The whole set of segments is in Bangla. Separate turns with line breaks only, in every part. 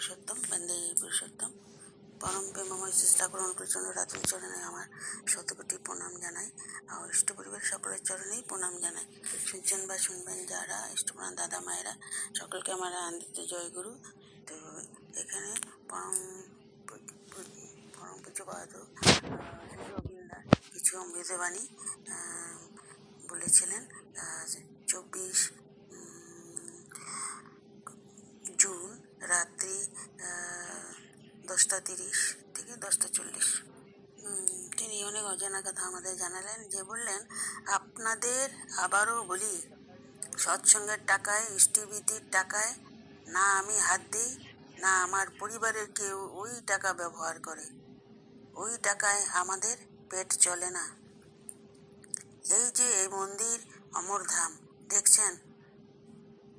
পুরুষোত্তম বন্দে পুরুষোত্তম। পরম প্রেমময় শ্রী ঠাকুর প্রচণ্ড রাতুল চরণে আমার শতকোটি প্রণাম জানাই। আর ইষ্ট পরিবার সকলের চরণেই প্রণাম জানাই। শুনছেন বা শুনবেন যারা ইষ্টপ্রাণ দাদা মায়েরা, সকলকে আমার আনন্দিত জয়গুরু তো এখানে পরম পরম পূজ্যপাদ রবীন্দ্র কিছু অমৃতবাণী বলেছিলেন চব্বিশ দশটা তিরিশ থেকে দশটা চল্লিশ। তিনি অনেক অজানা কথা আমাদের জানালেন, যে বললেন, আপনাদের আবারও বলি, সৎসঙ্গের টাকায় ইষ্টিবৃত্তির টাকায় না আমি হাত দিই, না আমার পরিবারের কেউ ওই টাকা ব্যবহার করে। ওই টাকায় আমাদের পেট চলে না। এই যে এই মন্দির অমরধাম, দেখছেন?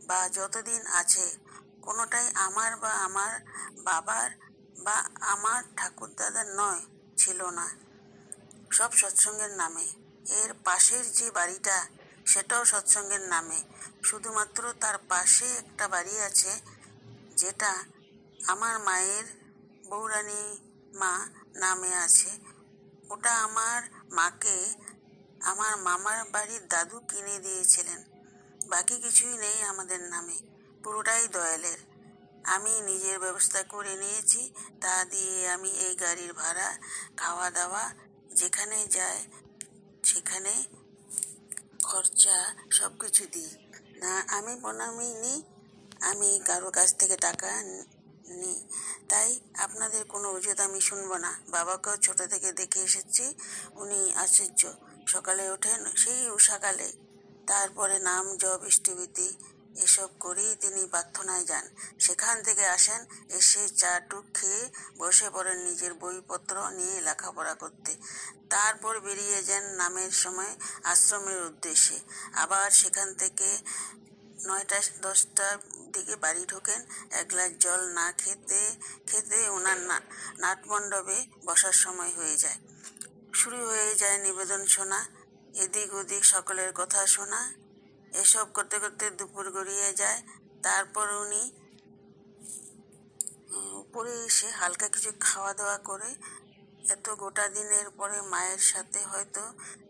বা যতদিন আছে, কোনোটাই আমার বা আমার বাবার বা আমার ঠাকুরদাদার নয়, ছিল না। সব সৎসঙ্গের নামে। এর পাশের যে বাড়িটা, সেটাও সৎসঙ্গের নামে। শুধুমাত্র তার পাশে একটা বাড়ি আছে, যেটা আমার মায়ের বৌরানী মা নামে আছে। ওটা আমার মাকে আমার মামার বাড়ির দাদু কিনে দিয়েছিলেন। বাকি কিছুই নেই আমাদের নামে। পুরোটাই দয়ালের। আমি নিজের ব্যবস্থা করে নিয়েছি। তা দিয়ে আমি এই গাড়ির ভাড়া খাওয়া দাওয়া যেখানে যায় সেখানে খরচা সব কিছু দিই। না, আমি বনামি নিই আমি কারও কাছ থেকে টাকা নিই তাই আপনাদের কোনো অজুত আমি শুনব না। বাবাকেও ছোট থেকে দেখে এসেছি, উনি আশ্চর্য। সকালে ওঠেন, সেই সকালে। তারপরে নাম জপ ইষ্টভীতি এসব করেই তিনি প্রার্থনায় যান। সেখান থেকে আসেন, এসে চা টুক খেয়ে বসে পড়েন নিজের বইপত্র নিয়ে লেখাপড়া করতে। তারপর বেরিয়ে যান নামের সময় আশ্রমের উদ্দেশ্যে। আবার সেখান থেকে নয়টা, দশটার দিকে বাড়ি ঢোকেন। এক গ্লাস জল না খেতে খেতে ওনার নাটমণ্ডপে বসার সময় হয়ে যায়। শুরু হয়ে যায় নিবেদন শোনা, এদিক ওদিক সকলের কথা শোনা। এসব করতে করতে দুপুর গড়িয়ে যায়। তারপর উনি উপরে এসে হালকা কিছু খাওয়া দাওয়া করে, এত গোটা দিনের পরে মায়ের সাথে হয়তো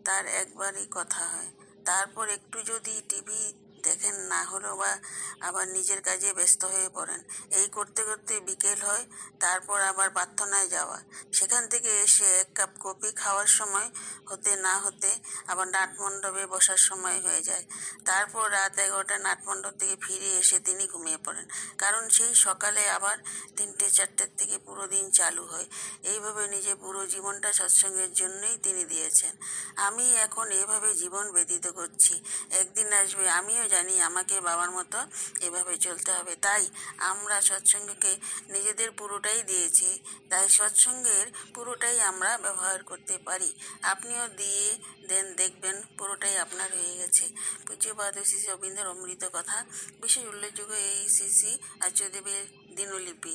তার একবারই কথা হয়। তারপর একটু যদি টিভি দেখেন না হলেও বা আবার নিজের কাজে ব্যস্ত হয়ে পড়েন। এই করতে করতে বিকেল হয়, তারপর আবার প্রার্থনায় যাওয়া। সেখান থেকে এসে এক কাপ কফি খাওয়ার সময় হতে না হতে আবার নাটমণ্ডপে বসার সময় হয়ে যায়। তারপর রাত এগারোটা নাটমণ্ডপ থেকে ফিরে এসে তিনি ঘুমিয়ে পড়েন। কারণ সেই সকালে আবার তিনটে, চারটের থেকে পুরো দিন চালু হয়। এইভাবে নিজে পুরো জীবনটা সৎসঙ্গের জন্যই তিনি দিয়েছেন। আমি এখন এভাবে জীবন ব্যতীত করছি। একদিন আসবে, আমিও জানি আমাকে বাবার মতো এভাবে চলতে হবে। তাই আমরা সৎসঙ্গকে নিজেদের পুরোটাই দিয়েছি। তাই সৎসঙ্গের পুরোটাই আমরা ব্যবহার করতে পারি। আপনিও দিয়ে দেন দেখবেন পুরোটাই আপনার হয়ে গেছে। পূজ্যপাদ শ্রী রবীন্দ্র অমৃত কথা বিশেষ উল্লেখযোগ্য এই শ্রী শ্রী আচার্যদেবের দিনলিপি।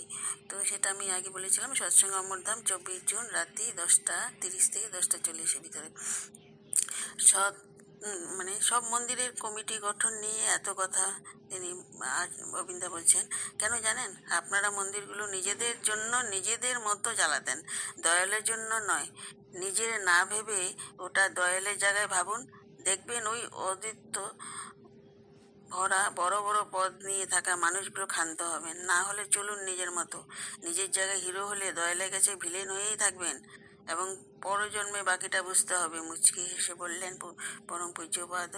তো সেটা আমি আগে বলেছিলাম সৎসঙ্গ অমরধাম চব্বিশ জুন রাত্রি দশটা তিরিশ থেকে দশটা চল্লিশের ভিতরে। উম, মানে সব মন্দিরের কমিটি গঠন নিয়ে এত কথা তিনি আজ গোবিন্দা বলছেন। কেন জানেন? আপনারা মন্দিরগুলো নিজেদের জন্য নিজেদের মতো জ্বালাতেন। দয়ালের জন্য নয়। নিজের না ভেবে ওটা দয়ালের জায়গায় ভাবুন। দেখবেন ওই অদিত্য ভরা বড় বড় পদ নিয়ে থাকা মানুষগুলো ক্ষান্ত হবেন। না হলে চলুন নিজের মতো। নিজের জায়গায় হিরো হলে দয়ালের কাছে ভিলেন হয়েই থাকবেন। এবং পরজন্মে বাকিটা বুঝতে হবে। মুচকি হেসে বললেন পরম পূজ্যপাদ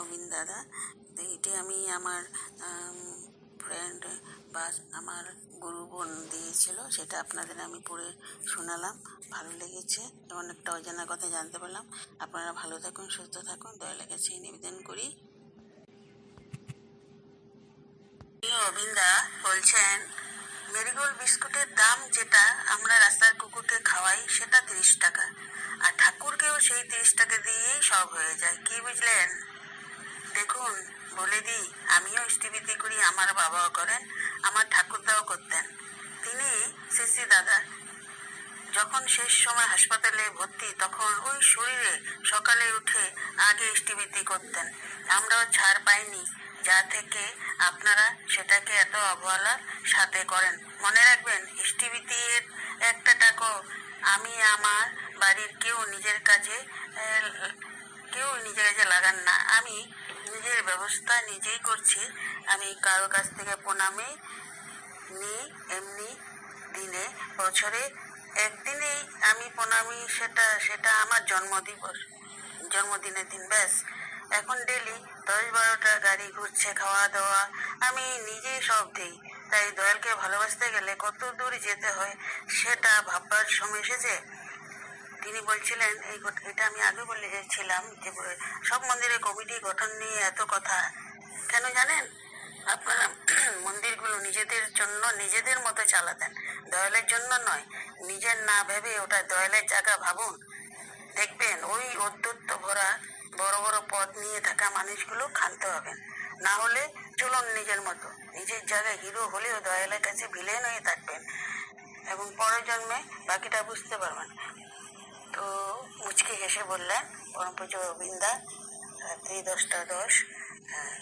অবিন দাদা তো এটি আমি আমার ফ্রেন্ড বা আমার গুরু বোন দিয়েছিল, সেটা আপনাদের আমি পড়ে শোনালাম। ভালো লেগেছে এবং একটা অজানা কথা জানতে পারলাম। আপনারা ভালো থাকুন, সুস্থ থাকুন, দয়া লেগেছে নিবেদন করি। অবিন্দা বলছেন মেরিগোল্ড বিস্কুটের দাম যেটা আমরা রাস্তার কুকুরকে খাওয়াই, সেটা তিরিশ টাকা। আর ঠাকুরকেও সেই তিরিশ টাকা দিয়েই সব হয়ে যায়। কি বুঝলেন? দেখুন, বলে দিই, আমিও ইষ্টিবৃত্তি করি, আমার বাবাও করেন, আমার ঠাকুরদাও করতেন। তিনি শ্রী দাদা। যখন শেষ সময় হাসপাতালে ভর্তি, তখন ওই শরীরে সকালে উঠে আগে ইষ্টিবৃত্তি করতেন। আমরাও ছাড় পাইনি, যা থেকে আপনারা সেটাকে এত অবহেলার সাথে করেন। মনে রাখবেন এসটিভিতে একটা টাকো, আমি আমার বাড়ির কেউ নিজের কাজে কেউ নিজের কাজে লাগান না। আমি নিজের ব্যবস্থা নিজেই করছি। আমি কারও কাছ থেকে প্রণামে নি, এমনি দিনে, বছরে একদিনেই আমি প্রণামী, সেটা সেটা আমার জন্মদিবস, জন্মদিনের দিন, ব্যাস। এখন ডেলি দশ বারোটা, গাড়ি ঘুরছে খাওয়া দাওয়া আমি নিজেই সব দিই। তাই দয়ালকে ভালোবাসতে গেলে কত দূর যেতে হয় সেটা ভাববার সময় এসেছে। তিনি বলছিলেন, এই এটা আমি আগে বলে ছিলাম যে, সব মন্দিরে কমিটি গঠন নিয়ে এত কথা। কেন জানেন? আপনারা মন্দিরগুলো নিজেদের জন্য নিজেদের মতো চালাতেন। দয়ালের জন্য নয়। নিজের না ভেবে ওটা দয়ালের জায়গা ভাবুন। দেখবেন ওই অদ্যত্ত ভরা বড় বড় পদ নিয়ে থাকা মানুষগুলো ক্ষান্ত হবেন। না হলে চলুন নিজের মতো। নিজের জায়গায় হিরো হলেও দয়ালের কাছে ভিলেন হয়ে থাকবেন। এবং পরের জন্মে বাকিটা বুঝতে পারবেন। তো মুচকি হেসে বললেন, পরম পুজো বৃন্দা রাত্রি দশটা দশ। হ্যাঁ।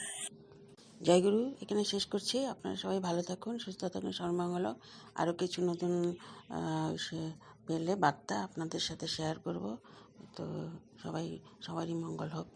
জয়গুরু এখানে শেষ করছি। আপনারা সবাই ভালো থাকুন, সুস্থ থাকুন সর্বমঙ্গল আরও কিছু নতুন পেলে বার্তা আপনাদের সাথে শেয়ার করব। তো সবাই সবারই মঙ্গল হোক।